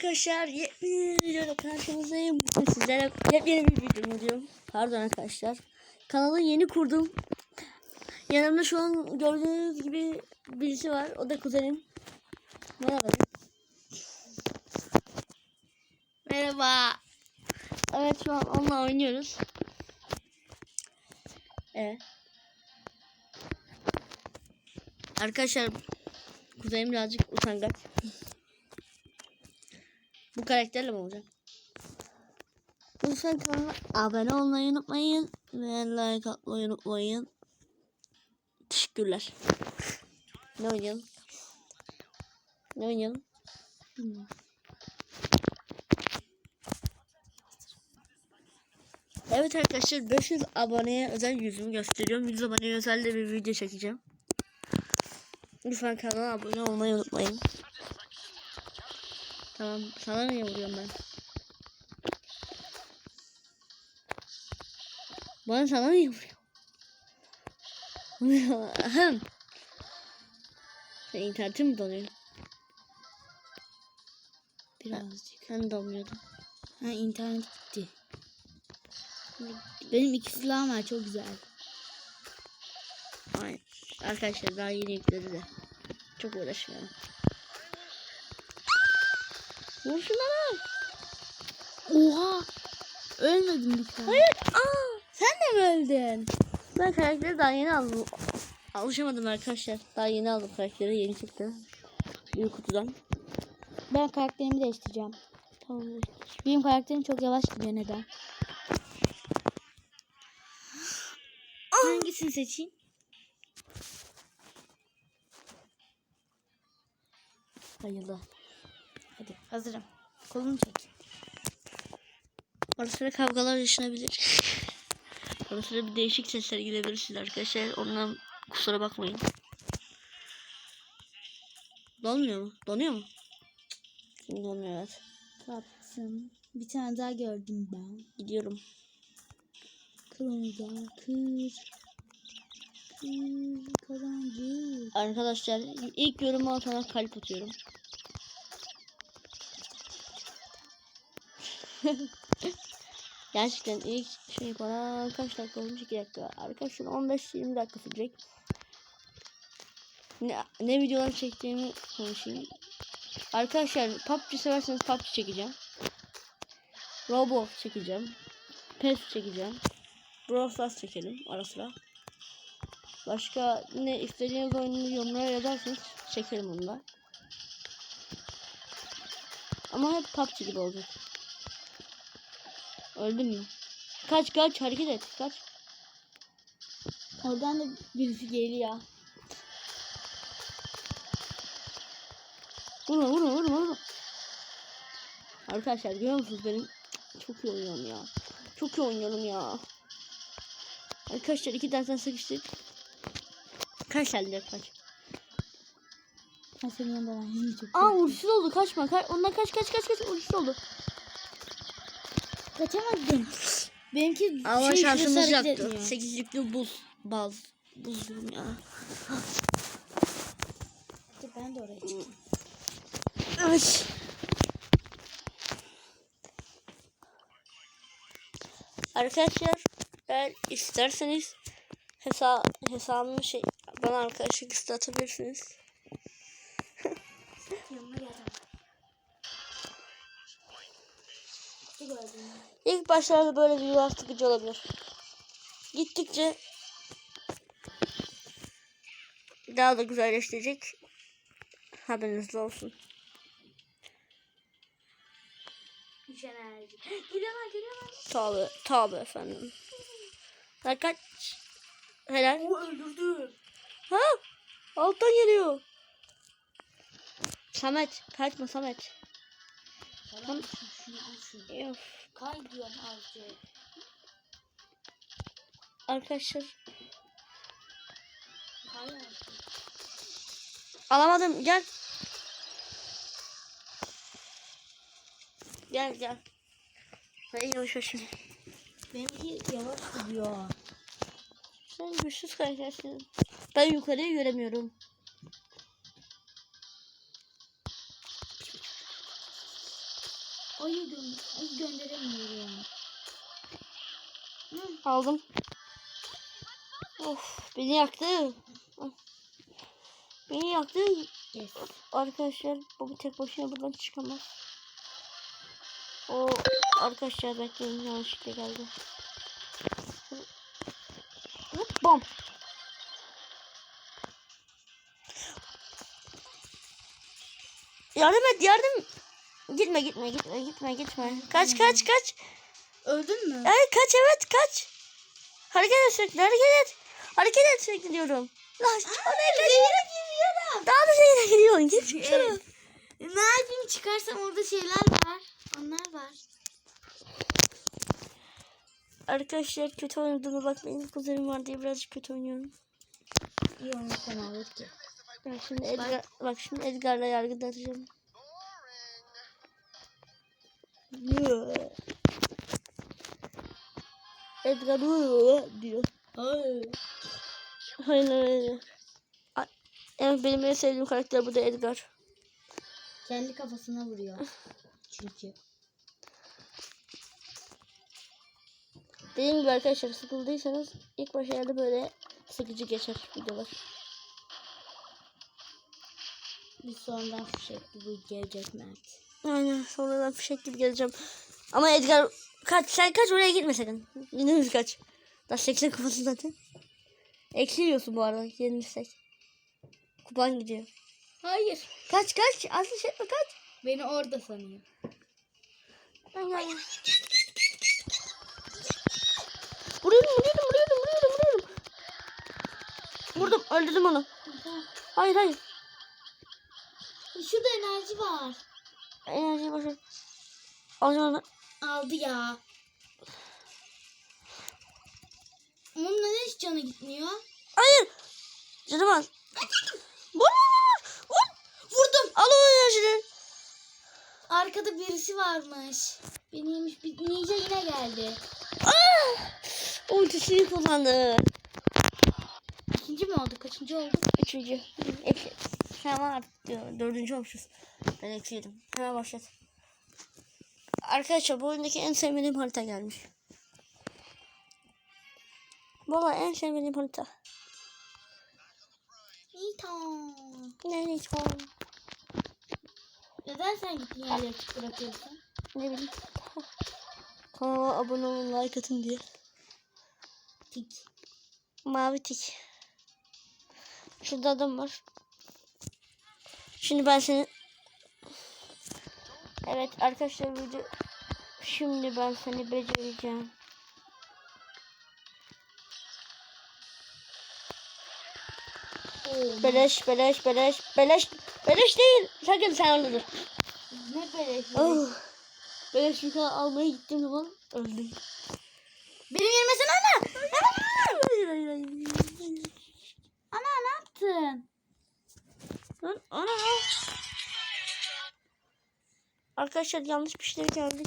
Arkadaşlar yepyeni bir videoda karşınızdayım. Bugün sizlere yepyeni bir video diyorum. Pardon arkadaşlar. Kanalı yeni kurdum. Yanımda şu an gördüğünüz gibi birisi var. O da kuzenim. Merhaba. Merhaba. Evet şu an onunla oynuyoruz. Evet. Arkadaşlar kuzenim birazcık utangaç. Bu karakterle mi olacak? Lütfen kanala abone olmayı unutmayın. Ve like atmayı unutmayın. Teşekkürler. Ne oynayalım? Ne oynayalım? Evet arkadaşlar 500 aboneye özel yüzümü gösteriyorum. 100 aboneye özel de bir video çekeceğim. Lütfen kanala abone olmayı unutmayın. Tamam. Sana niye vuruyorum ben? Bana sana niye vuruyor? Ahem. Sen internetin mi donuyor? Birazcık. Sen donmuyordun. Ha internet gitti. Benim iki silahım var çok güzel. Aynen. Arkadaşlar daha yeni yükledi de. Çok uğraşmıyorum. Vur şunları. Oha! Ölmedim bir tane. Hayır. Aa. Sen de mi öldün? Ben karakteri daha yeni aldım. Alışamadım arkadaşlar. Daha yeni aldım karakteri. Yeni çıktı. Büyük kutudan. Ben karakterimi değiştireceğim. Tamam. Benim karakterim çok yavaş gidiyor neden? Hangisini seçeyim? Bayıldı. Hadi hazırım. Kolumu çek. Ara sıra kavgalar yaşanabilir. Ara sıra bir değişik sesler gelebilir size arkadaşlar. Ondan kusura bakmayın. Donmuyor mu? Donuyor mu? Şimdi donmuyor evet. Kapsın. Bir tane daha gördüm ben. Gidiyorum. Kırmızı kır. Kır kazandı. Arkadaşlar ilk yorumu atana kalp atıyorum. Gerçekten ilk şey bana kaç dakika olmuş 2 dakika. Arkadaşlar 15-20 dakika sürecek. Ne, ne videolar çektiğimi konuşayım. Arkadaşlar PUBG severseniz PUBG çekeceğim. Roblox çekeceğim. PES çekeceğim. Brawl Stars çekelim ara sıra. Başka ne istediğiniz oyunu yorumlara yazarsanız çekerim onu da. Ama hep PUBG gibi olacak. Öldün mü? Kaç kaç hareket et kaç. Oradan da birisi geliyor. Vurma vurma vurma vurma. Arkadaşlar görüyor musunuz benim çok iyi oynuyorum ya. Çok iyi oynuyorum ya. Arkadaşlar iki dersten sıkıştık. Kaç geldi kaç. Ben senin yanında ben çok Aa uğursuz oldu kaçma. Ka ondan kaç kaç kaç kaç uğursuz oldu. Kaçamadım. Benimki Ama şey, şansımız yoktu. Sekizlikli buz. Baz. Buzluğum ya. Dur, Ben de oraya çıkayım. Ay. Arkadaşlar eğer isterseniz hesa hesabımı şey bana arkadaşlık liste başlarda böyle videolar sıkıcı olabilir. Gittikçe daha da güzelleşecek. Haberiniz olsun. Hiç enerji. Geliyorlar geliyorlar. Tabi, tabi efendim. Lan kaç. Helal. O öldürdü. Ha! Alttan geliyor. Samet, kaçma Samet. Tamam. Şunu al şunu. Of. Kay diyorum azıcık. Arkadaşlar Kay azıcık. alamadım. Gel. Gel gel. Hadi yavaş yavaş. Benimki yavaş gidiyor. Sen güçsüz karaktersin. Ben yukarıyı göremiyorum. Ayı. Ayı gönderemiyorum. Hı. Aldım. Of beni yaktı. Beni yaktı. Yes. Arkadaşlar bu tek başına buradan çıkamaz. O arkadaşlar bekleyin yanlışlıkla geldi. Hop bom. Yardım et yardım. Gitme gitme gitme gitme gitme. Kaç kaç kaç. Öldün mü? Ay kaç evet kaç. Hareket et sürekli hareket et. Hareket et sürekli diyorum. Lan oraya daha da şeyine gidiyorsun. Git. Evet. Ne yapayım çıkarsam orada şeyler var. Onlar var. Arkadaşlar kötü oynadığıma bakmayın. Kuzenim var diye birazcık kötü oynuyorum. İyi olmuşsan olur ki. Bak şimdi Edgar, bak şimdi Edgar'la yargılatacağım. Yeah. Edgar diyor. Hayır. Öyle. A- Yani benim en sevdiğim karakter bu da Edgar. Kendi kafasına vuruyor. Çünkü. Dediğim gibi arkadaşlar sıkıldıysanız ilk başlarda böyle sıkıcı geçer videolar. Bir sonradan fişekli bu gelecek Mert. Aynen sonradan fişek gibi geleceğim. Ama Edgar kaç sen kaç oraya gitme sakın. Yine kaç. Daha 80 kupası zaten. Eksi yiyorsun bu arada yenilirsek. Kupan gidiyor. Hayır. Kaç kaç aslı şey kaç. Beni orada sanıyor. Aynen. Vuruyorum vuruyorum vuruyorum vuruyorum vuruyorum. Vurdum öldürdüm onu. Hayır hayır. Şurada enerji var. Enerjiyi boşver. Alacağım. Aldı ya. Onun neden hiç canı gitmiyor? Hayır. Canım az. Vur vur vur. Vur. Vurdum. Al o enerjini. Arkada birisi varmış. Beni yemiş. Bir ninja yine geldi. Ah! Ultisini kullandı. İkinci mi oldu? Kaçıncı oldu? Üçüncü. Eksi. Var diyor. Dördüncü olmuşuz. Ben eksiydim. Hemen başlat. Arkadaşlar bu oyundaki en sevmediğim harita gelmiş. Valla en sevmediğim harita. Nita. Ne. Neden sen gittin yerleri açık bırakıyorsun? Ne bileyim. Kanala abone olun like atın diye. Tik. Mavi tik. Şurada adam var. Şimdi ben seni... Evet arkadaşlar video... Şimdi ben seni becereceğim. Beleş beleş beleş beleş beleş değil. Sakın sen orada dur. ne beleş. Oh. Beleş bir almaya gittiğim zaman öldüm. Benim yerime sen ana. Hayır hayır hayır. Ana ne yaptın? Lan ana. Arkadaşlar yanlış bir şey geldik.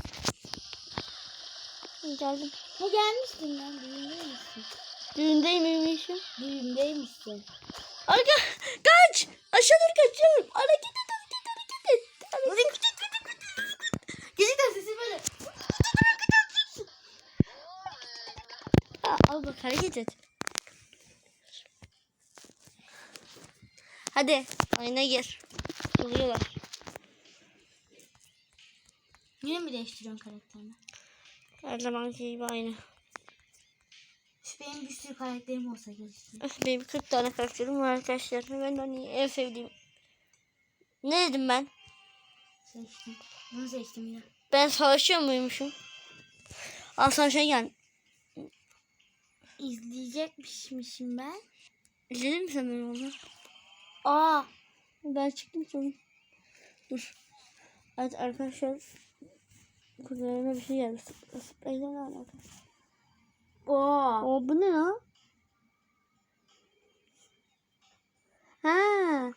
Geldim. Bu gelmiştin lan. Düğündeymişsin. Düğündeyim miymişim? Düğündeymişsin. Arka kaç! Aşağı doğru kaçıyorum. Hareket et hareket et hareket et. Hareket et. Gerçekten sesi böyle. Ha, al bak hareket et. Hadi oyuna gir. Buluyorlar. Yine mi değiştiriyorsun karakterini? Her zamanki gibi aynı. Şu benim bir sürü karakterim olsa keşke. Öf, Benim 40 tane karakterim var arkadaşlar. Ben hani en sevdiğim. Ne dedim ben? Seçtim. Bunu seçtim yine. Ben savaşıyor muymuşum? Al sana şey gel. İzleyecekmişim ben. İzledin mi sen beni onu? Aa. Ben çıktım sonra. Dur. Evet arkadaşlar. Kuzenime bir şey geldi. Sp- Spreyden ne alaka? Aa. Oo bu ne lan? Ha.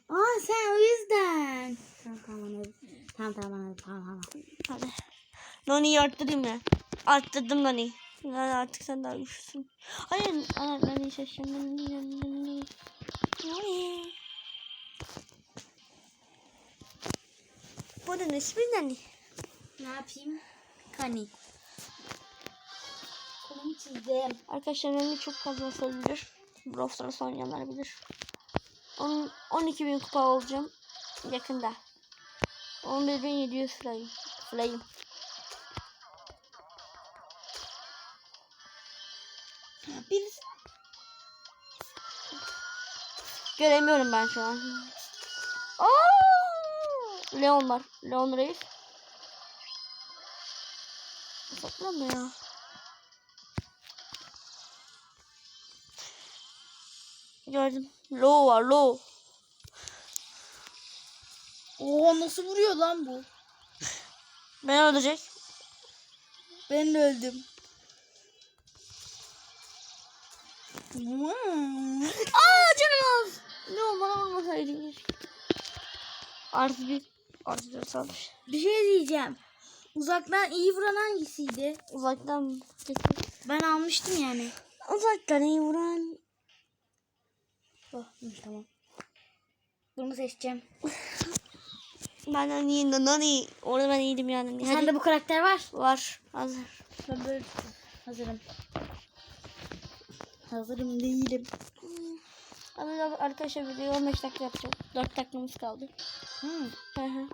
Aa sen o yüzden. Tamam tamam anladım. Tamam tamam anladım. Tamam tamam. Hadi. Noni'yi arttırayım ya. Arttırdım Noni. Yani artık sen daha güçlüsün. Hayır. Ana Noni'yi seçeceğim. Noni, Bunun ismi Noni. Ne yapayım? Kani. Kolumu çizdim. Arkadaşlar benim çok fazla sayılır. Brawl Stars oynayanlar bilir. On, 12 bin kupa olacağım yakında. 11.700 flame. Flame. Birisi Göremiyorum ben şu an. Aa! Leon var. Leon Reis. Saklanma ya. Gördüm. Low var low. Oo nasıl vuruyor lan bu? Ben ölecek. Ben de öldüm. Aa canım az. Leon bana vurmasaydın. Artı bir. Almış. Bir şey diyeceğim. Uzaktan iyi vuran hangisiydi? Uzaktan. Ben almıştım yani. Uzaktan iyi vuran. Oh, tamam. Bunu seçeceğim. Benden iyi nani. Orada ben iyiydim yani. Hadi. Sende bu karakter var. Var. Hazır. Ben böyle hazırım. Hazırım değilim. Abi arkadaşlar videoyu 15 dakika yapacağım. 4 dakikamız kaldı. Hmm. Hı hı.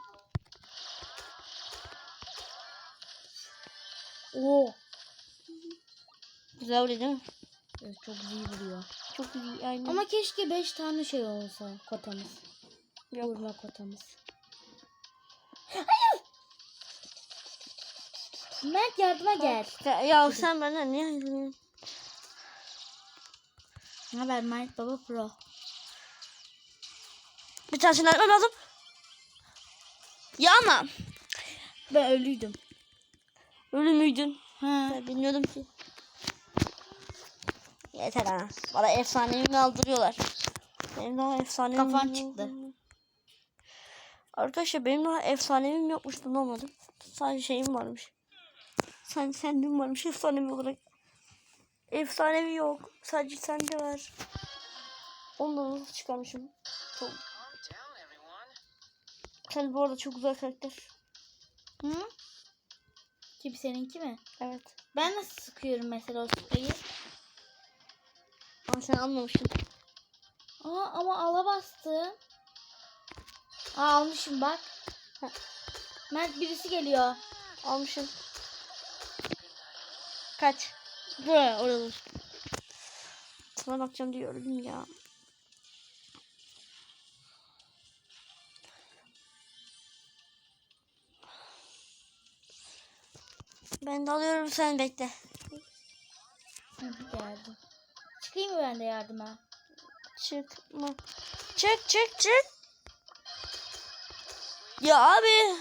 Oo. Güzel oluyor değil mi? Evet, çok iyi vuruyor. Çok iyi. Aynen. Ama keşke 5 tane şey olsa kotamız. Yok. Vurma kotamız. Hayır. Mert yardıma gel. Ya, ya sen benden niye ayrılıyorsun? Ne haber Mert Baba Pro? Bir tanesini almam lazım. Ya ama. Ben ölüydüm. Ölü müydün? Ha. Ben bilmiyordum ki. Yeter ha. Bana efsanemi aldırıyorlar. Benim daha efsanemim Kafan yok. çıktı. Arkadaşlar benim daha efsanemim yokmuş bunu olmadı. Sadece şeyim varmış. Sen sendin varmış efsanevi olarak. Efsanevi yok. Sadece sende var. Ondan nasıl çıkarmışım. Çok. Sen bu arada çok güzel karakter. Hı? Kim seninki mi? Evet. Ben nasıl sıkıyorum mesela o spreyi? Ama sen almamışsın. Aa ama ala bastım. Aa almışım bak. Ha. Mert birisi geliyor. Almışım. Kaç. Buraya orada dur. Sana bakacağım diyorum ya. Ben de alıyorum sen bekle. Geldim. Çıkayım mı ben de yardıma? Çıkma. Çık çık çık. Ya abi.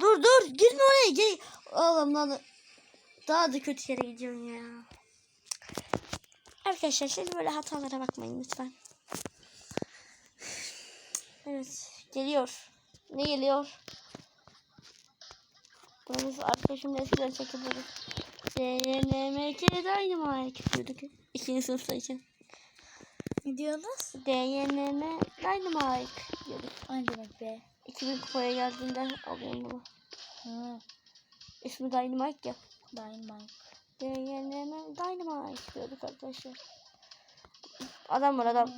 Dur dur girme oraya gel. Oğlum lan. Daha da kötü yere gidiyorsun ya. Arkadaşlar siz böyle hatalara bakmayın lütfen. Evet geliyor. Ne geliyor? Biz arkadaşımla eskiden çekiyorduk. DNMK Dynamite diyorduk. İkinci sınıftayken. Ne diyorsunuz? DNM Dynamite diyorduk. Ay demek be. 2000 kupaya geldiğinde alıyorum bunu. Ha, İsmi Dynamite ya. Dynamite. DNM Dynamite diyorduk arkadaşlar. Adam var adam.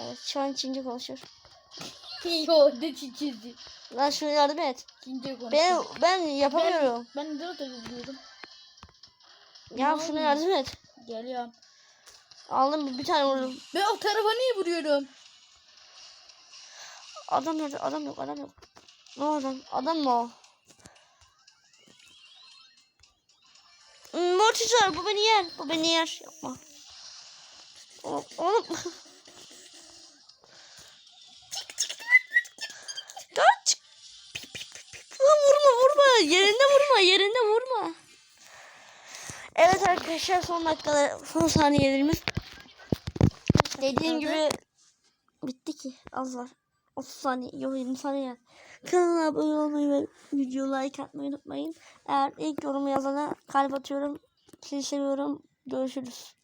Evet şu an Çince konuşuyor. Yo ne çizdi. Lan şunu yardım et. Çince konuşuyor. Ben, ben yapamıyorum. Ben de orada biliyordum. Ya şunu yardım et. Geliyorum. Aldım bir tane vurdum. Ben o tarafa niye vuruyorum? Adam nerede? Adam yok adam yok. Ne adam? Adam mı o? Hmm, Mortis var bu beni yer. Bu beni yer. Yapma. O- Oğlum. Kaç. Lan vurma vurma. Yerinde vurma. Yerinde vurma. Evet arkadaşlar son dakikalar son saniyelerimiz. Dediğim gibi bitti ki az var. 30 saniye yok 20 saniye. Kanala abone olmayı ve video like atmayı unutmayın. Eğer ilk yorumu yazana kalp atıyorum. Sizi seviyorum. Görüşürüz.